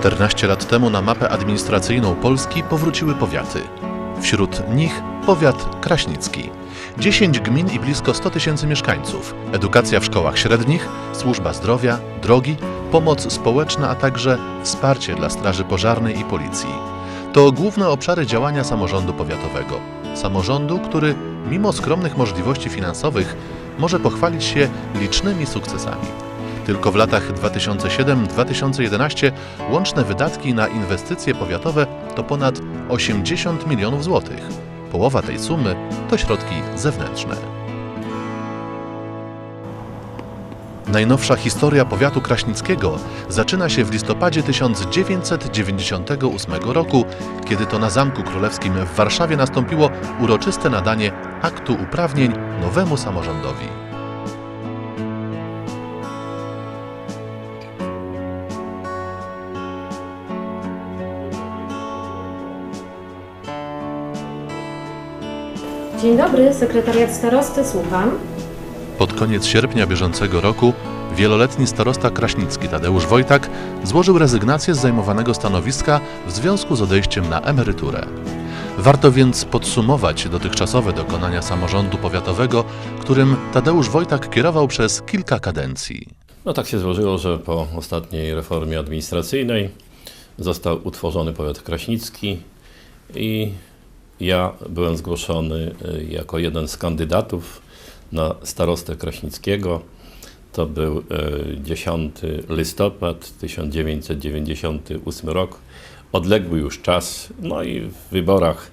14 lat temu na mapę administracyjną Polski powróciły powiaty. Wśród nich powiat kraśnicki. 10 gmin i blisko 100 tysięcy mieszkańców, edukacja w szkołach średnich, służba zdrowia, drogi, pomoc społeczna, a także wsparcie dla Straży Pożarnej i Policji. To główne obszary działania samorządu powiatowego. Samorządu, który mimo skromnych możliwości finansowych może pochwalić się licznymi sukcesami. Tylko w latach 2007-2011 łączne wydatki na inwestycje powiatowe to ponad 80 milionów złotych. Połowa tej sumy to środki zewnętrzne. Najnowsza historia powiatu kraśnickiego zaczyna się w listopadzie 1998 roku, kiedy to na Zamku Królewskim w Warszawie nastąpiło uroczyste nadanie aktu uprawnień nowemu samorządowi. Dzień dobry, sekretariat starosty, słucham. Pod koniec sierpnia bieżącego roku wieloletni starosta kraśnicki Tadeusz Wojtak złożył rezygnację z zajmowanego stanowiska w związku z odejściem na emeryturę. Warto więc podsumować dotychczasowe dokonania samorządu powiatowego, którym Tadeusz Wojtak kierował przez kilka kadencji. No tak się złożyło, że po ostatniej reformie administracyjnej został utworzony powiat kraśnicki i ja byłem zgłoszony y, jako jeden z kandydatów na starostę kraśnickiego. To był y, 10 listopad 1998 rok. Odległy już czas, no i w wyborach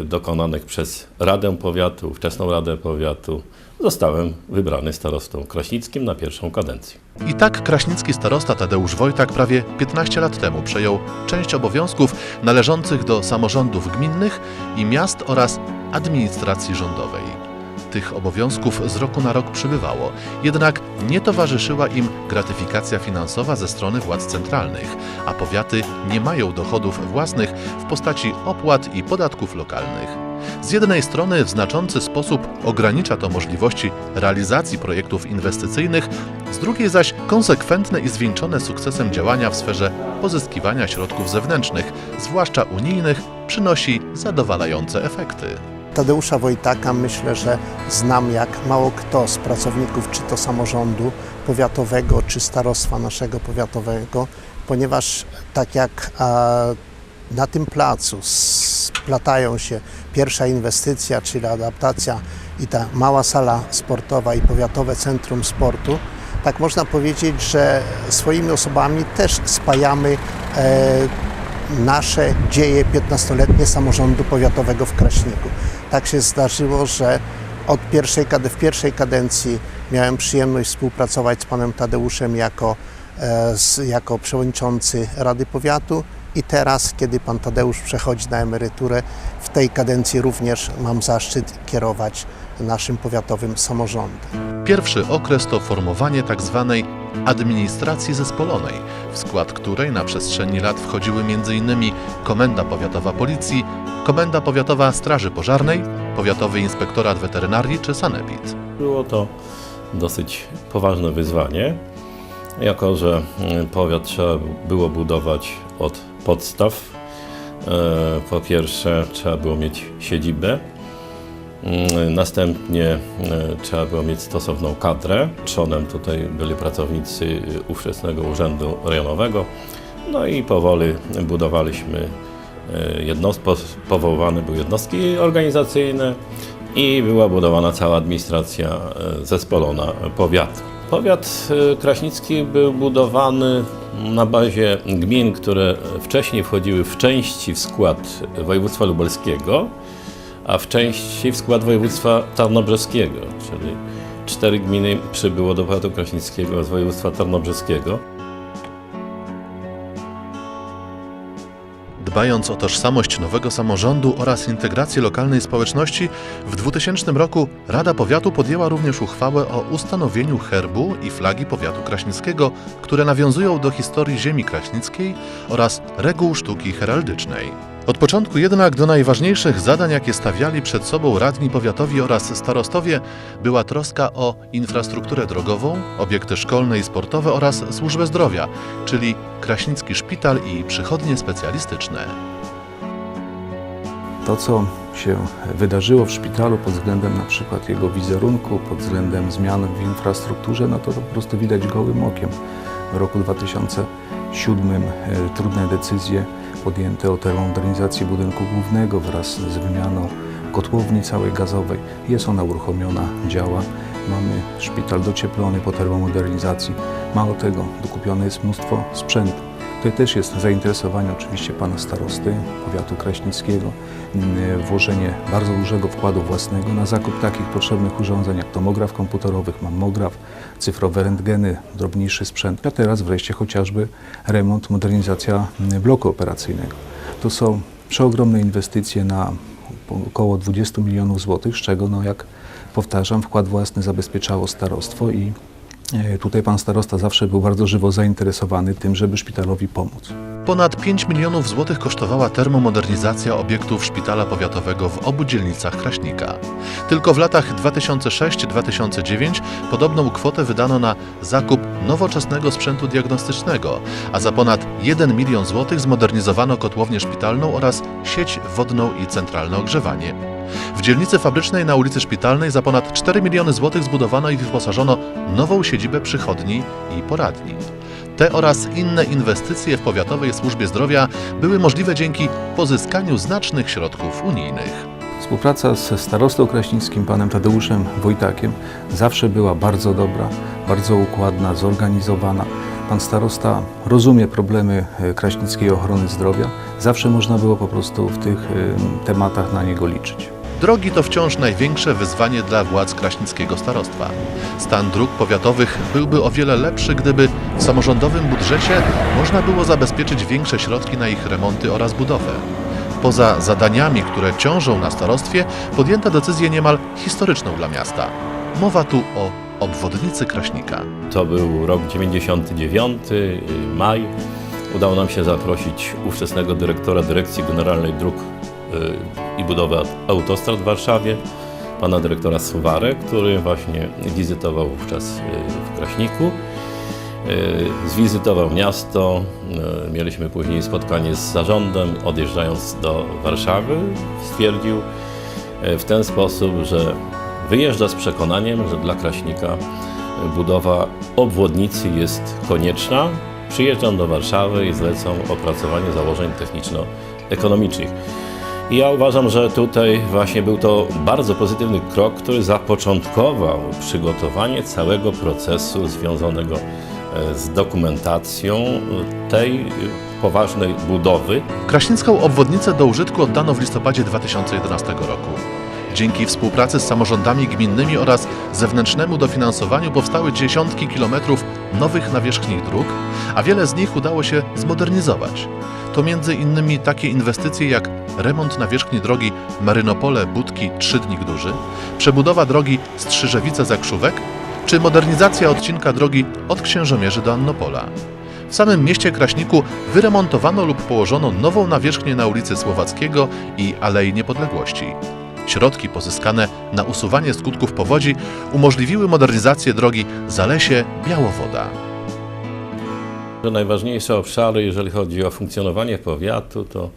y, dokonanych przez Radę Powiatu, ówczesną Radę Powiatu, zostałem wybrany starostą kraśnickim na pierwszą kadencję. I tak kraśnicki starosta Tadeusz Wojtak prawie 15 lat temu przejął część obowiązków należących do samorządów gminnych i miast oraz administracji rządowej. Tych obowiązków z roku na rok przybywało, jednak nie towarzyszyła im gratyfikacja finansowa ze strony władz centralnych, a powiaty nie mają dochodów własnych w postaci opłat i podatków lokalnych. Z jednej strony w znaczący sposób ogranicza to możliwości realizacji projektów inwestycyjnych, z drugiej zaś konsekwentne i zwieńczone sukcesem działania w sferze pozyskiwania środków zewnętrznych, zwłaszcza unijnych, przynosi zadowalające efekty. Tadeusza Wojtaka myślę, że znam jak mało kto z pracowników czy to samorządu powiatowego, czy starostwa naszego powiatowego, ponieważ tak jak na tym placu splatają się pierwsza inwestycja, czyli adaptacja i ta mała sala sportowa i powiatowe centrum sportu, tak można powiedzieć, że swoimi osobami też spajamy e, nasze dzieje 15-letnie samorządu powiatowego w Kraśniku. Tak się zdarzyło, że od pierwszej, w pierwszej kadencji miałem przyjemność współpracować z panem Tadeuszem jako, e, jako przewodniczący Rady Powiatu i teraz, kiedy pan Tadeusz przechodzi na emeryturę, w tej kadencji również mam zaszczyt kierować naszym powiatowym samorządem. Pierwszy okres to formowanie tzw. administracji zespolonej, w skład której na przestrzeni lat wchodziły m.in. Komenda Powiatowa Policji, Komenda Powiatowa Straży Pożarnej, Powiatowy Inspektorat Weterynarii czy Sanepid. Było to dosyć poważne wyzwanie, jako że powiat trzeba było budować od podstaw. E, Po pierwsze, trzeba było mieć siedzibę, Mm, następnie e, trzeba było mieć stosowną kadrę. Trzonem tutaj byli pracownicy ówczesnego Urzędu Rejonowego. No i powoli budowaliśmy e, jednostki, powoływane były jednostki organizacyjne i była budowana cała administracja zespolona powiatu. Powiat e, kraśnicki był budowany na bazie gmin, które wcześniej wchodziły w części w skład województwa lubelskiego, a w części w skład województwa tarnobrzeskiego, czyli cztery gminy przybyło do powiatu kraśnickiego z województwa tarnobrzeskiego. Dbając o tożsamość nowego samorządu oraz integrację lokalnej społeczności, w 2000 roku Rada Powiatu podjęła również uchwałę o ustanowieniu herbu i flagi powiatu kraśnickiego, które nawiązują do historii ziemi kraśnickiej oraz reguł sztuki heraldycznej. Od początku jednak do najważniejszych zadań, jakie stawiali przed sobą radni powiatowi oraz starostowie, była troska o infrastrukturę drogową, obiekty szkolne i sportowe oraz służbę zdrowia, czyli Kraśnicki Szpital i przychodnie specjalistyczne. To, co się wydarzyło w szpitalu pod względem na przykład jego wizerunku, pod względem zmian w infrastrukturze, no to, po prostu widać gołym okiem. W roku 2007 e, trudne decyzje podjęte o termomodernizacji budynku głównego wraz z wymianą kotłowni całej gazowej. Jest ona uruchomiona, działa. Mamy szpital docieplony po termomodernizacji. Mało tego, dokupione jest mnóstwo sprzętu. Tutaj też jest zainteresowanie oczywiście pana starosty powiatu kraśnickiego, włożenie bardzo dużego wkładu własnego na zakup takich potrzebnych urządzeń jak tomograf komputerowy, mammograf, cyfrowe rentgeny, drobniejszy sprzęt, a teraz wreszcie chociażby remont, modernizacja mm, bloku operacyjnego. To są przeogromne inwestycje na około 20 milionów złotych, z czego, no jak powtarzam, wkład własny zabezpieczało starostwo i tutaj pan starosta zawsze był bardzo żywo zainteresowany tym, żeby szpitalowi pomóc. Ponad 5 milionów złotych kosztowała termomodernizacja obiektów szpitala powiatowego w obu dzielnicach Kraśnika. Tylko w latach 2006-2009 podobną kwotę wydano na zakup nowoczesnego sprzętu diagnostycznego, a za ponad 1 milion złotych zmodernizowano kotłownię szpitalną oraz sieć wodną i centralne ogrzewanie. W dzielnicy fabrycznej na ulicy Szpitalnej za ponad 4 miliony złotych zbudowano i wyposażono nową siedzibę przychodni i poradni. Te oraz inne inwestycje w powiatowej służbie zdrowia były możliwe dzięki pozyskaniu znacznych środków unijnych. Współpraca ze starostą kraśnickim, panem Tadeuszem Wojtakiem, zawsze była bardzo dobra, bardzo układna, zorganizowana. Pan starosta rozumie problemy e, kraśnickiej ochrony zdrowia. Zawsze można było po prostu w tych tematach na niego liczyć. Drogi to wciąż największe wyzwanie dla władz kraśnickiego starostwa. Stan dróg powiatowych byłby o wiele lepszy, gdyby w samorządowym budżecie można było zabezpieczyć większe środki na ich remonty oraz budowę. Poza zadaniami, które ciążą na starostwie, podjęto decyzję niemal historyczną dla miasta. Mowa tu o obwodnicy Kraśnika. To był rok 99, y, maj. Udało nam się zaprosić ówczesnego dyrektora Dyrekcji Generalnej Dróg i Budowy Autostrad w Warszawie, pana dyrektora Suwarę, który właśnie wizytował wówczas y, w Kraśniku. Y, Zwizytował miasto, y, mieliśmy później spotkanie z zarządem, odjeżdżając do Warszawy, stwierdził w ten sposób, że wyjeżdża z przekonaniem, że dla Kraśnika budowa obwodnicy jest konieczna. Przyjeżdżam do Warszawy i zlecą opracowanie założeń techniczno-ekonomicznych. Ja uważam, że tutaj właśnie był to bardzo pozytywny krok, który zapoczątkował przygotowanie całego procesu związanego e, z dokumentacją tej poważnej budowy. Kraśnicką obwodnicę do użytku oddano w listopadzie 2011 roku. Dzięki współpracy z samorządami gminnymi oraz zewnętrznemu dofinansowaniu powstały dziesiątki kilometrów nowych nawierzchni dróg, a wiele z nich udało się zmodernizować. To między innymi takie inwestycje jak remont nawierzchni drogi Marynopole Budki Trzydnik Duży, przebudowa drogi Strzyżewice-Zakrzówek czy modernizacja odcinka drogi od Księżomierzy do Annopola. W samym mieście Kraśniku wyremontowano lub położono nową nawierzchnię na ulicy Słowackiego i Alei Niepodległości. Środki pozyskane na usuwanie skutków powodzi umożliwiły modernizację drogi Zalesie-Białowoda. Najważniejsze obszary, jeżeli chodzi o funkcjonowanie powiatu, to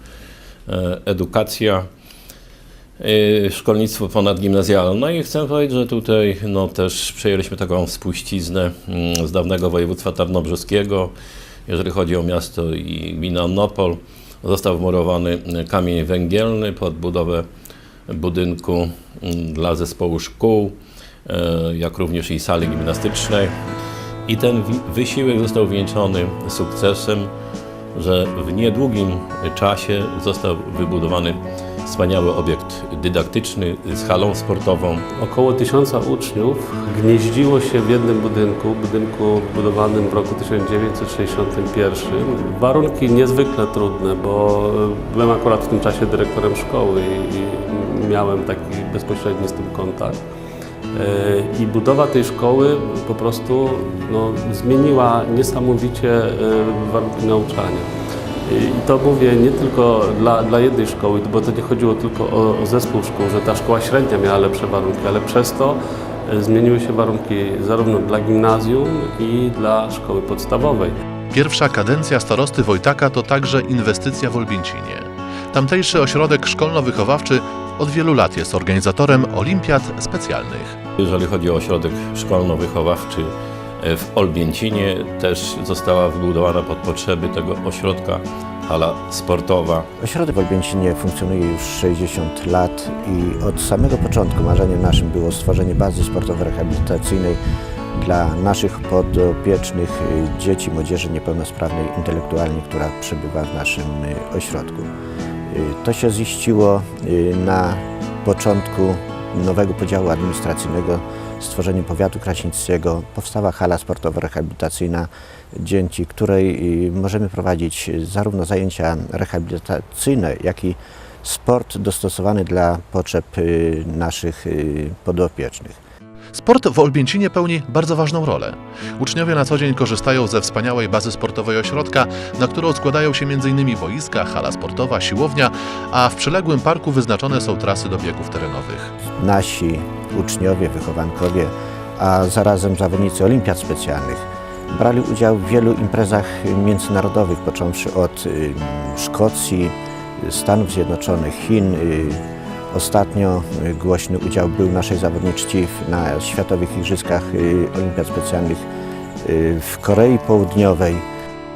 edukacja, e, szkolnictwo ponadgimnazjalne. No i chcę powiedzieć, że tutaj no, też przejęliśmy taką spuściznę mm, z dawnego województwa tarnobrzeskiego, jeżeli chodzi o miasto i gminę Annopol. Został wmurowany kamień węgielny pod budowę budynku mm, dla zespołu szkół, e, jak również i sali gimnastycznej. I ten wysiłek został wieńczony sukcesem, że w niedługim czasie został wybudowany wspaniały obiekt dydaktyczny z halą sportową. Około tysiąca uczniów gnieździło się w jednym budynku, budynku budowanym w roku 1961. Warunki niezwykle trudne, bo byłem akurat w tym czasie dyrektorem szkoły i miałem taki bezpośredni z tym kontakt. E, I budowa tej szkoły po prostu no, zmieniła niesamowicie e, warunki nauczania. I to mówię nie tylko dla, dla jednej szkoły, bo to nie chodziło tylko o, o zespół szkół, że ta szkoła średnia miała lepsze warunki, ale przez to e, zmieniły się warunki zarówno dla gimnazjum i dla szkoły podstawowej. Pierwsza kadencja starosty Wojtaka to także inwestycja w Olbięcinie. Tamtejszy ośrodek szkolno-wychowawczy od wielu lat jest organizatorem olimpiad specjalnych. Jeżeli chodzi o ośrodek szkolno-wychowawczy e, w Olbięcinie, też została wybudowana pod potrzeby tego ośrodka hala sportowa. Ośrodek w Olbięcinie funkcjonuje już 60 lat i od samego początku marzeniem naszym było stworzenie bazy sportowo-rehabilitacyjnej dla naszych podopiecznych y, dzieci, młodzieży niepełnosprawnej intelektualnie, która przebywa w naszym y, ośrodku. Y, To się ziściło y, na początku nowego podziału administracyjnego stworzeniem powiatu kraśnickiego. Powstała hala sportowo-rehabilitacyjna, dzięki której y, możemy prowadzić zarówno zajęcia rehabilitacyjne, jak i sport dostosowany dla potrzeb naszych podopiecznych. Sport w Olbięcinie pełni bardzo ważną rolę. Uczniowie na co dzień korzystają ze wspaniałej bazy sportowej ośrodka, na którą składają się m.in. boiska, hala sportowa, siłownia, a w przyległym parku wyznaczone są trasy do biegów terenowych. Nasi uczniowie, wychowankowie, a zarazem zawodnicy olimpiad specjalnych brali udział w wielu imprezach międzynarodowych, począwszy od y, Szkocji, y, Stanów Zjednoczonych, Chin. Ostatnio y, głośny udział był naszej zawodniczki w- na Światowych Igrzyskach y, Olimpiad Specjalnych y, w Korei Południowej.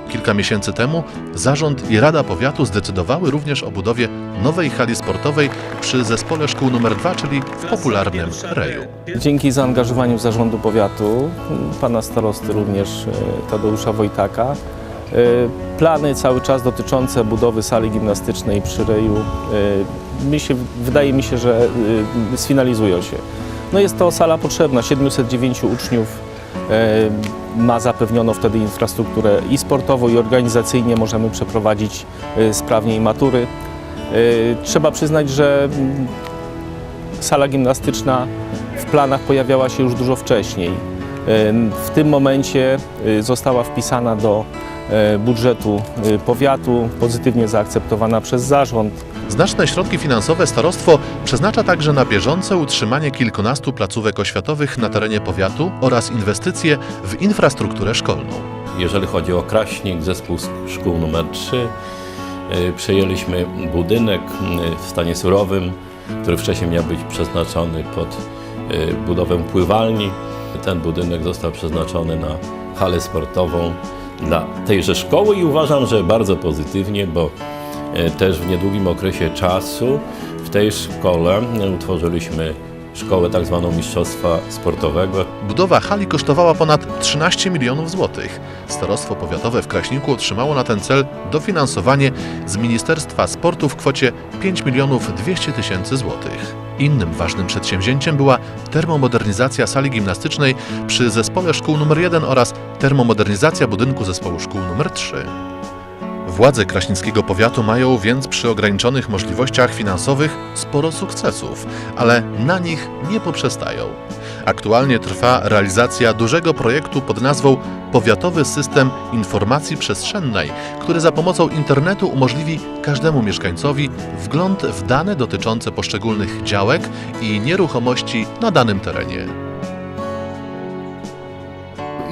Kilka miesięcy temu zarząd i Rada Powiatu zdecydowały również o budowie nowej hali sportowej przy zespole szkół nr 2, czyli w popularnym Reju. Dzięki zaangażowaniu zarządu powiatu, pana starosty również e, Tadeusza Wojtaka, e, plany cały czas dotyczące budowy sali gimnastycznej przy Reju, e, mi się, wydaje mi się, że e, sfinalizują się. No jest to sala potrzebna, 709 uczniów e, ma zapewnioną wtedy infrastrukturę i sportowo, i organizacyjnie możemy przeprowadzić sprawniej matury. Trzeba przyznać, że mm, sala gimnastyczna w planach pojawiała się już dużo wcześniej. W tym momencie została wpisana do budżetu e, powiatu, pozytywnie zaakceptowana przez zarząd. Znaczne środki finansowe starostwo przeznacza także na bieżące utrzymanie kilkunastu placówek oświatowych na terenie powiatu oraz inwestycje w infrastrukturę szkolną. Jeżeli chodzi o Kraśnik, zespół szkół nr 3, y, przejęliśmy budynek w stanie surowym, który wcześniej miał być przeznaczony pod budowę pływalni. Ten budynek został przeznaczony na halę sportową dla tejże szkoły i uważam, że bardzo pozytywnie, bo y, też w niedługim okresie czasu w tej szkole y, utworzyliśmy szkołę tak zwaną mistrzostwa sportowego. Budowa hali kosztowała ponad 13 milionów złotych. Starostwo powiatowe w Kraśniku otrzymało na ten cel dofinansowanie z Ministerstwa Sportu w kwocie 5 milionów 200 tysięcy złotych. Innym ważnym przedsięwzięciem była termomodernizacja sali gimnastycznej przy zespole szkół nr 1 oraz termomodernizacja budynku zespołu szkół nr 3. Władze Kraśnickiego Powiatu mają więc przy ograniczonych możliwościach finansowych sporo sukcesów, ale na nich nie poprzestają. Aktualnie trwa realizacja dużego projektu pod nazwą Powiatowy System Informacji Przestrzennej, który za pomocą internetu umożliwi każdemu mieszkańcowi wgląd w dane dotyczące poszczególnych działek i nieruchomości na danym terenie.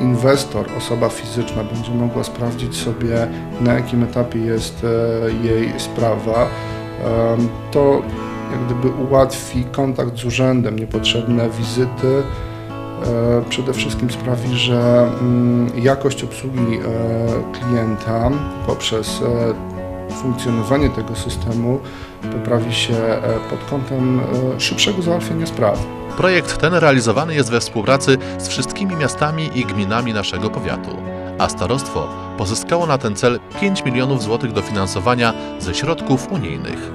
inwestor, osoba fizyczna będzie mogła sprawdzić sobie, na jakim etapie jest e, jej sprawa. Em, To jak gdyby ułatwi kontakt z urzędem, niepotrzebne wizyty. E, Przede wszystkim sprawi, że mm, jakość obsługi e, klienta poprzez e, funkcjonowanie tego systemu poprawi się pod kątem szybszego załatwienia spraw. Projekt ten realizowany jest we współpracy z wszystkimi miastami i gminami naszego powiatu, a starostwo pozyskało na ten cel 5 milionów złotych dofinansowania ze środków unijnych.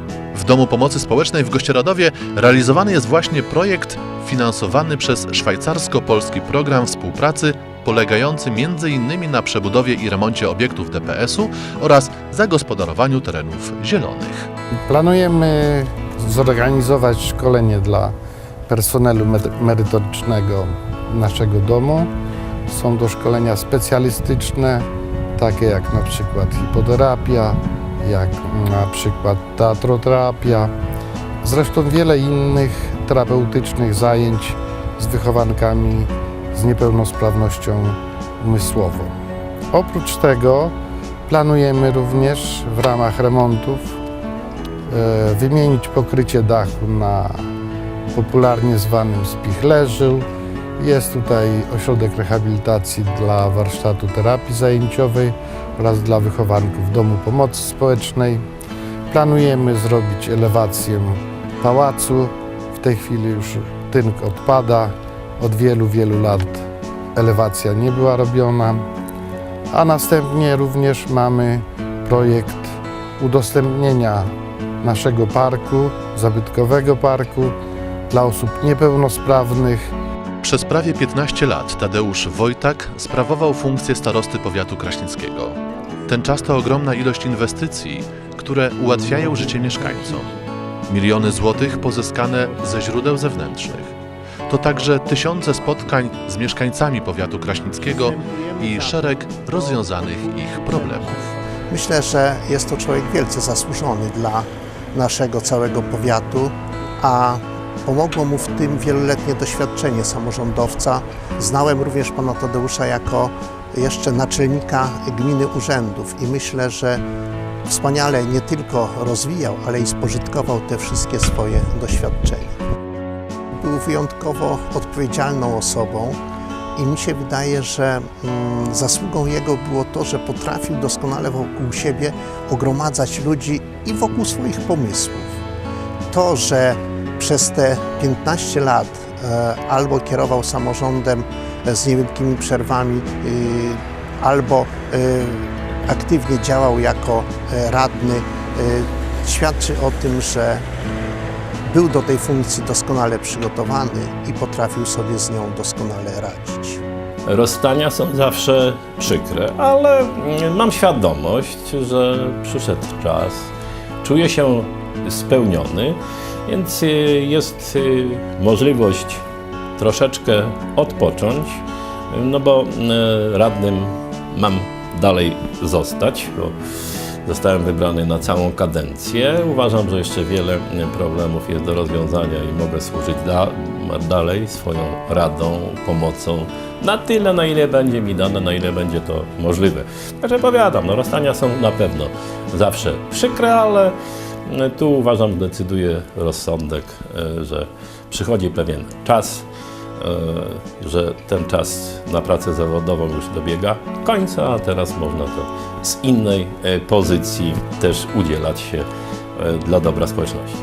Domu Pomocy Społecznej w Gościeradowie realizowany jest właśnie projekt finansowany przez szwajcarsko-polski program współpracy polegający m.in. na przebudowie i remoncie obiektów DPS-u oraz zagospodarowaniu terenów zielonych. Planujemy zorganizować szkolenie dla personelu merytorycznego naszego domu. Są to szkolenia specjalistyczne, takie jak na przykład hipoterapia, jak na przykład teatroterapia, zresztą wiele innych terapeutycznych zajęć z wychowankami z niepełnosprawnością umysłową. Oprócz tego planujemy również w ramach remontów e, wymienić pokrycie dachu na popularnie zwanym spichlerzył. Jest tutaj ośrodek rehabilitacji dla warsztatu terapii zajęciowej oraz dla wychowanków Domu Pomocy Społecznej. Planujemy zrobić elewację pałacu. W tej chwili już tynk odpada. Od wielu, wielu lat elewacja nie była robiona. A następnie również mamy projekt udostępnienia naszego parku, zabytkowego parku dla osób niepełnosprawnych. Przez prawie 15 lat Tadeusz Wojtak sprawował funkcję starosty powiatu kraśnickiego. Ten czas to ogromna ilość inwestycji, które ułatwiają życie mieszkańcom. Miliony złotych pozyskane ze źródeł zewnętrznych. To także tysiące spotkań z mieszkańcami powiatu kraśnickiego i szereg rozwiązanych ich problemów. Myślę, że jest to człowiek wielce zasłużony dla naszego całego powiatu, a pomogło mu w tym wieloletnie doświadczenie samorządowca. Znałem również pana Tadeusza jako jeszcze naczelnika gminy urzędów i myślę, że wspaniale nie tylko rozwijał, ale i spożytkował te wszystkie swoje doświadczenia. Był wyjątkowo odpowiedzialną osobą i mi się wydaje, że mm, zasługą jego było to, że potrafił doskonale wokół siebie ogromadzać ludzi i wokół swoich pomysłów. To, że przez te 15 lat e, albo kierował samorządem z niewielkimi przerwami, y, albo y, aktywnie działał jako e, radny, y, świadczy o tym, że był do tej funkcji doskonale przygotowany i potrafił sobie z nią doskonale radzić. Rozstania są zawsze przykre, ale mm, mam świadomość, że przyszedł czas. Czuję się spełniony, więc y, jest y, możliwość troszeczkę odpocząć, no bo y, radnym mam dalej zostać, bo zostałem wybrany na całą kadencję. Uważam, że jeszcze wiele problemów jest do rozwiązania i mogę służyć da dalej swoją radą, pomocą na tyle, na ile będzie mi dane, na ile będzie to możliwe. Także powiadam, no rozstania są na pewno zawsze przykre, ale y, tu uważam, decyduje rozsądek, y, że przychodzi pewien czas, że ten czas na pracę zawodową już dobiega końca, a teraz można to z innej y, pozycji też udzielać się y, dla dobra społeczności.